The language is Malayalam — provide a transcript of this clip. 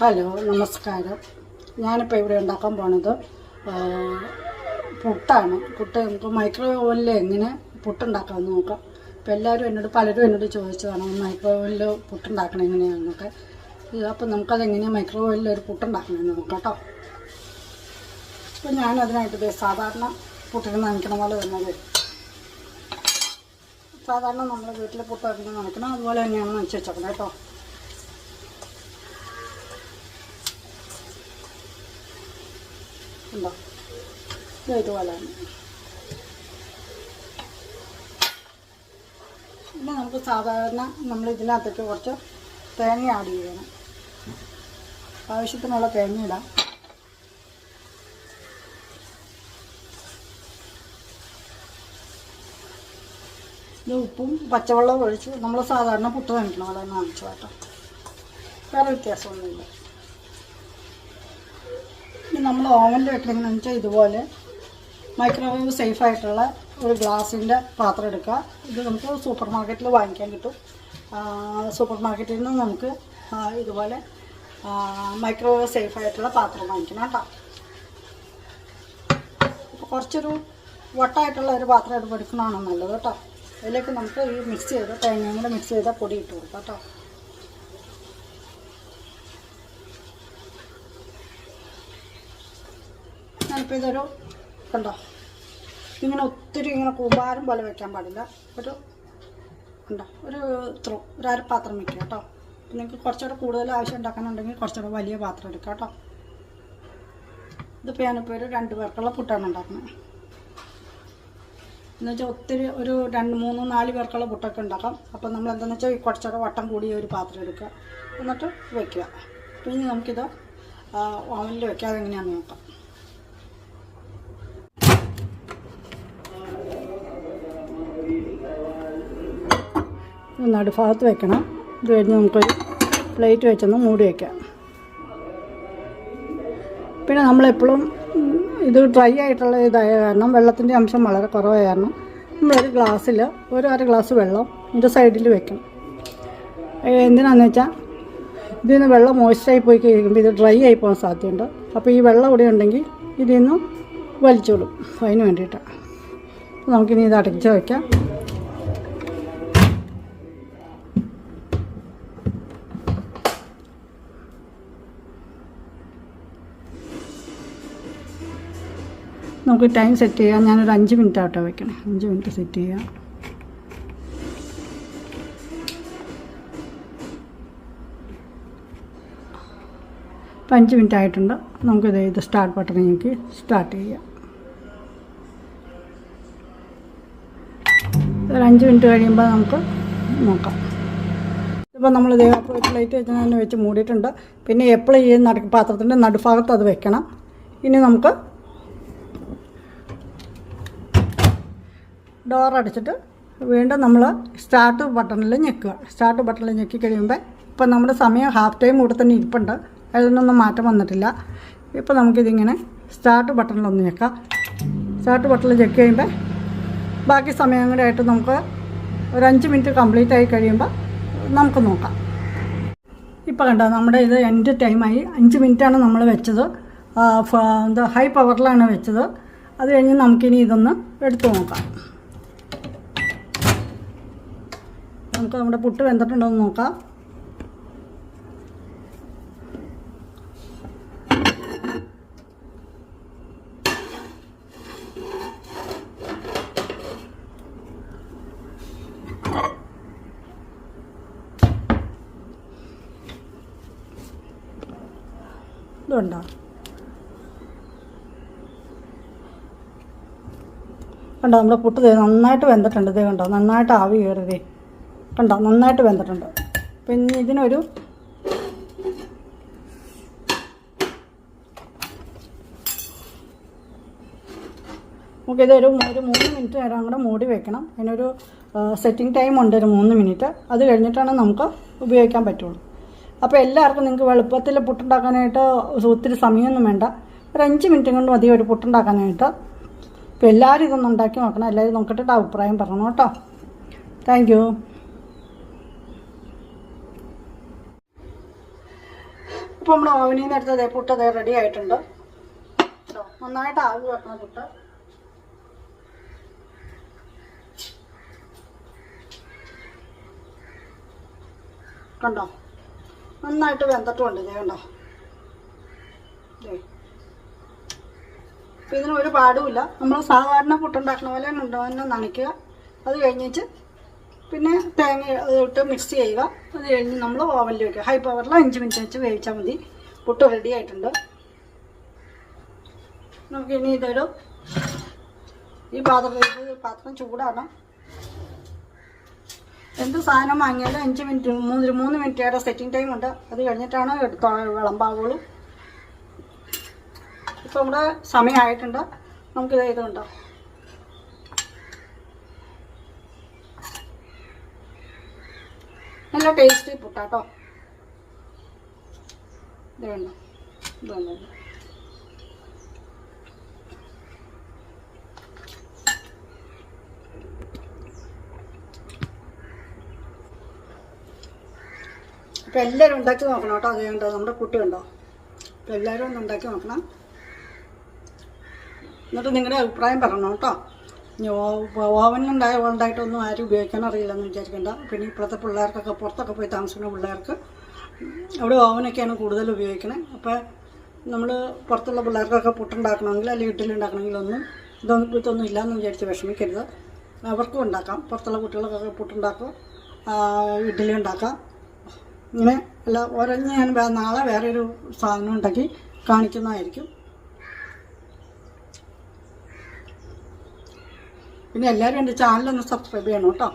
ഹലോ നമസ്കാരം. ഞാനിപ്പോൾ ഇവിടെ ഉണ്ടാക്കാൻ പോണത് പുട്ടാണ്. പുട്ട് നമുക്ക് മൈക്രോവേവ് ഓവനിൽ എങ്ങനെ പുട്ടുണ്ടാക്കാമെന്ന് നോക്കാം. ഇപ്പോൾ എല്ലാവരും എന്നോട് പലരും എന്നോട് ചോദിച്ചതാണ് മൈക്രോവേവിൽ പുട്ടുണ്ടാക്കണം എങ്ങനെയാണെന്നൊക്കെ അപ്പം അപ്പോൾ നമുക്കത് എങ്ങനെയാണ് മൈക്രോവേവിൽ ഒരു പുട്ടുണ്ടാക്കണമെന്ന് നോക്കാം കേട്ടോ അപ്പോൾ ഞാനതിനായിട്ട് സാധാരണ പുട്ടിന് നനയ്ക്കണ പോലെ തന്നെ വരും സാധാരണ നമ്മൾ വീട്ടിൽ പുട്ട് നനയ്ക്കണം അതുപോലെ തന്നെയാണ് നനച്ച് വെച്ചേക്കണം കേട്ടോ ഉണ്ടോ? പിന്നെ നമുക്ക് സാധാരണ നമ്മൾ ഇതിനകത്തേക്ക് കുറച്ച് തേങ്ങ ആഡ് ചെയ്യണം. ആവശ്യത്തിനുള്ള തേങ്ങ ഇടാം. ഇത് ഉപ്പും പച്ചവെള്ളവും ഒഴിച്ച് നമ്മൾ സാധാരണ പുട്ട് നനയ്ക്കണം അതാണ് വാങ്ങിച്ചു കേട്ടോ. വേറെ വ്യത്യാസമൊന്നുമില്ല. നമ്മൾ ഓവനിൽ വെക്കണമെന്ന് വെച്ചാൽ ഇതുപോലെ മൈക്രോവേവ് സേഫ് ആയിട്ടുള്ള ഒരു ഗ്ലാസിന്റെ പാത്രം എടുക്കുക. ഇത് നമുക്ക് സൂപ്പർ മാർക്കറ്റിൽ വാങ്ങിക്കാൻ കിട്ടും. സൂപ്പർ മാർക്കറ്റിൽ നിന്ന് നമുക്ക് ഇതുപോലെ മൈക്രോവേവ് സേഫ് ആയിട്ടുള്ള പാത്രം വാങ്ങിക്കണം കേട്ടോ. കുറച്ചൊരു വട്ടായിട്ടുള്ള ഒരു പാത്രം എടുപ്പ് നല്ലത് കേട്ടോ. അതിലേക്ക് നമുക്ക് ഈ മിക്സ് ചെയ്ത് തേങ്ങയും കൂടെ മിക്സ് ചെയ്ത പൊടി ഇട്ട് കൊടുക്കാം കേട്ടോ. ഇതൊരു കണ്ടോ? ഇങ്ങനെ ഒത്തിരി ഇങ്ങനെ കൂമ്പാരം പോലെ വെക്കാൻ പാടില്ല. ഒരു ഉണ്ടോ ഒരു ത്രൂ ഒരു അരപ്പാത്രം വെക്കുക കേട്ടോ. നിങ്ങൾക്ക് കുറച്ചുകൂടെ കൂടുതൽ ആവശ്യം ഉണ്ടാക്കാനുണ്ടെങ്കിൽ കുറച്ചുകൂടെ വലിയ പാത്രം എടുക്കാം കേട്ടോ. ഇതിപ്പോൾ ഞാനിപ്പോൾ ഒരു രണ്ട് പേർക്കുള്ള പുട്ടാണ് ഉണ്ടാക്കുന്നത്. എന്ന് വെച്ചാൽ ഒത്തിരി ഒരു രണ്ട് മൂന്ന് നാല് പേർക്കുള്ള പുട്ടൊക്കെ ഉണ്ടാക്കാം. അപ്പോൾ നമ്മൾ എന്താണെന്ന് വെച്ചാൽ കുറച്ചുകൂടെ വട്ടം കൂടിയ ഒരു പാത്രം എടുക്കുക. എന്നിട്ട് വെക്കുക. പിന്നെ നമുക്കിത് ഓവനിൽ വെക്കാതെ എങ്ങനെയാണെന്ന് നോക്കാം ഇത് നടുഭാഗത്ത് വെക്കണം. ഇത് കഴിഞ്ഞ് നമുക്കൊരു പ്ലേറ്റ് വെച്ചൊന്ന് മൂടി വയ്ക്കാം പിന്നെ നമ്മളെപ്പോഴും ഇത് ഡ്രൈ ആയിട്ടുള്ള ഇതായ കാരണം വെള്ളത്തിന്റെ അംശം വളരെ കുറവായ കാരണം നമ്മളൊരു ഗ്ലാസ്സിൽ ഒരു അര ഗ്ലാസ് വെള്ളം ഇതിന്റെ സൈഡിൽ വെക്കണം എന്തിനാണെന്ന് വെച്ചാൽ ഇതിൽ നിന്ന് വെള്ളം മോയ്സ്ചറായി പോയി കഴിയുമ്പോൾ ഇത് ഡ്രൈ ആയി പോകാൻ സാധ്യതയുണ്ട്. അപ്പോൾ ഈ വെള്ളം ഇവിടെ ഉണ്ടെങ്കിൽ ഇതിൽ നിന്നും വലിച്ചോളും. അതിന് വേണ്ടിയിട്ടാണ് നമുക്കിനി ഇത് അടച്ച് വയ്ക്കാം നമുക്ക് ടൈം സെറ്റ് ചെയ്യാം. ഞാനൊരു അഞ്ച് മിനിറ്റ് ആട്ടോ വെക്കണേ. അഞ്ച് മിനിറ്റ് സെറ്റ് ചെയ്യാം. ഇപ്പം അഞ്ച് മിനിറ്റ് ആയിട്ടുണ്ട്. നമുക്കിത് ഇത് സ്റ്റാർട്ട് ബട്ടൺ ഞങ്ങൾക്ക് സ്റ്റാർട്ട് ചെയ്യാം. ഒരു അഞ്ച് മിനിറ്റ് കഴിയുമ്പോൾ നമുക്ക് നോക്കാം. ഇപ്പോൾ നമ്മൾ ഇതേ പ്ലേറ്റ് വെച്ച് തന്നെ വെച്ച് മൂടിയിട്ടുണ്ട്. പിന്നെ എപ്പോഴും ഈ നട പാത്രത്തിന്റെ നടുഭാഗത്ത് അത് വെക്കണം. ഇനി നമുക്ക് ഡോർ അടച്ചിട്ട് വീണ്ടും നമ്മൾ സ്റ്റാർട്ട് ബട്ടണിൽ ഞെക്കുക. സ്റ്റാർട്ട് ബട്ടണിൽ ഞെക്കി കഴിയുമ്പോൾ ഇപ്പം നമ്മുടെ സമയം ഹാഫ് ടൈം കൂടെ തന്നെ ഇരിപ്പുണ്ട്. അതിനൊന്നും മാറ്റം വന്നിട്ടില്ല. ഇപ്പോൾ നമുക്കിതിങ്ങനെ സ്റ്റാർട്ട് ബട്ടണിലൊന്ന് ഞെക്കാം. സ്റ്റാർട്ട് ബട്ടണിൽ ചെക്ക് ചെയ്യുമ്പോൾ ബാക്കി സമയം കൂടെ ആയിട്ട് നമുക്ക് ഒരു അഞ്ച് മിനിറ്റ് കംപ്ലീറ്റ് ആയി കഴിയുമ്പോൾ നമുക്ക് നോക്കാം. ഇപ്പോൾ കണ്ടോ നമ്മുടെ ഇത് എന്റെ ടൈമായി അഞ്ച് മിനിറ്റാണ് നമ്മൾ വെച്ചത്. എന്താ ഹൈ പവറിലാണ് വെച്ചത്. അത് കഴിഞ്ഞ് നമുക്കിനി ഇതൊന്ന് എടുത്തു നോക്കാം. നമുക്ക് നമ്മുടെ പുട്ട് വെന്തിട്ടുണ്ടോ എന്ന് നോക്കാം. കണ്ടോ? നമ്മുടെ പുട്ട് നന്നായിട്ട് വെന്തിട്ടുണ്ട്. ഇതേ കണ്ടോ നന്നായിട്ട് ആവി കയറിയതേ. കണ്ടോ? നന്നായിട്ട് വെന്തിട്ടുണ്ട്. പിന്നെ ഇതിനൊരു നമുക്കിതൊരു ഒരു മൂന്ന് മിനിറ്റ് നേരം കൂടെ മൂടി വെക്കണം. അതിനൊരു സെറ്റിംഗ് ടൈം ഉണ്ട് ഒരു മൂന്ന് മിനിറ്റ് അത് കഴിഞ്ഞിട്ടാണ് നമുക്ക് ഉപയോഗിക്കാൻ പറ്റുള്ളൂ. അപ്പോൾ എല്ലാവർക്കും നിങ്ങൾക്ക് എളുപ്പത്തിൽ പുട്ടുണ്ടാക്കാനായിട്ട് ഒത്തിരി സമയമൊന്നും വേണ്ട. ഒരു അഞ്ച് മിനിറ്റ് കൊണ്ട് മതി ഒരു പുട്ടുണ്ടാക്കാനായിട്ട്. അപ്പോൾ എല്ലാവരും ഇതൊന്നും ഉണ്ടാക്കി നോക്കണം. എല്ലാവരും നോക്കിയിട്ട് അഭിപ്രായം പറയണം കേട്ടോ. താങ്ക് യു ഇപ്പോൾ നമ്മൾ ഓവനിൽ നിന്ന് എടുത്ത പുട്ട് അതേ റെഡി ആയിട്ടുണ്ട്. നന്നായിട്ട് ആവി വെക്കണം പുട്ട്. കണ്ടോ? നന്നായിട്ട് വെന്തട്ടുണ്ട് ഇത് കണ്ടോ. ഇതിന് ഒരു പാടുമില്ല നമ്മൾ സാധാരണ പുട്ടുണ്ടാക്കുന്ന പോലെ ഉണ്ടോ? തന്നെ നനയ്ക്കുക. അത് കഴിഞ്ഞിട്ട് പിന്നെ തേങ്ങ ഇട്ട് മിക്സ് ചെയ്യുക. അത് കഴിഞ്ഞ് നമ്മൾ ഓവനിൽ വയ്ക്കുക ഹൈ പവറിൽ അഞ്ച് മിനിറ്റ് വെച്ച് വേവിച്ചാൽ മതി. പുട്ട് റെഡി ആയിട്ടുണ്ട്. നമുക്ക് ഇനി ഇതൊരു ഈ പാത്രം പാത്രം ചൂടാണ്. എന്ത് സാധനം വാങ്ങിയാലും അഞ്ച് മിനിറ്റ് മൂന്ന് മൂന്ന് മിനിറ്റ് വരെ സെറ്റിംഗ് ടൈം ഉണ്ട്. അത് കഴിഞ്ഞിട്ടാണ് എടുത്തോ വിളമ്പാവുള്ളൂ. ഇപ്പോൾ നമ്മുടെ സമയമായിട്ടുണ്ട് നമുക്കിത് ഇതുണ്ടോ? നല്ല ടേസ്റ്റി പുട്ടാട്ടോ. അപ്പോൾ എല്ലാവരും ഉണ്ടാക്കി നോക്കണം കേട്ടോ. അത് നമ്മുടെ കുട്ടി കണ്ടോ? അപ്പോൾ എല്ലാവരും ഒന്ന് ഉണ്ടാക്കി നോക്കണം. എന്നിട്ട് നിങ്ങളുടെ അഭിപ്രായം പറയണം ഓവനിലുണ്ടായ ഉണ്ടായിട്ടൊന്നും ആരും ഉപയോഗിക്കാൻ അറിയില്ലെന്ന് വിചാരിക്കേണ്ട. പിന്നെ ഇപ്പോഴത്തെ പിള്ളേർക്കൊക്കെ പുറത്തൊക്കെ പോയി താമസിക്കുന്ന പിള്ളേർക്ക് അവിടെ ഓവനൊക്കെയാണ് കൂടുതൽ ഉപയോഗിക്കണത് അപ്പോൾ നമ്മൾ പുറത്തുള്ള പിള്ളേർക്കൊക്കെ പുട്ടുണ്ടാക്കണമെങ്കിൽ അല്ലെങ്കിൽ ഇഡ്ഡലി ഇതൊന്നും ഇതൊന്നും ഇല്ലയെന്ന് വിചാരിച്ച് വിഷമിക്കരുത്. അവർക്കും ഉണ്ടാക്കാം. പുറത്തുള്ള കുട്ടികൾക്കൊക്കെ പുട്ടുണ്ടാക്കാം. ഇഡ്ഡലി ഉണ്ടാക്കാം. ഇങ്ങനെ അല്ല ഓരോ ഞാൻ നാളെ വേറൊരു സാധനം ഉണ്ടാക്കി കാണിക്കുന്നതായിരിക്കും. പിന്നെ എല്ലാവരും എന്റെ ചാനലൊന്ന് സബ്സ്ക്രൈബ് ചെയ്യണം കേട്ടോ.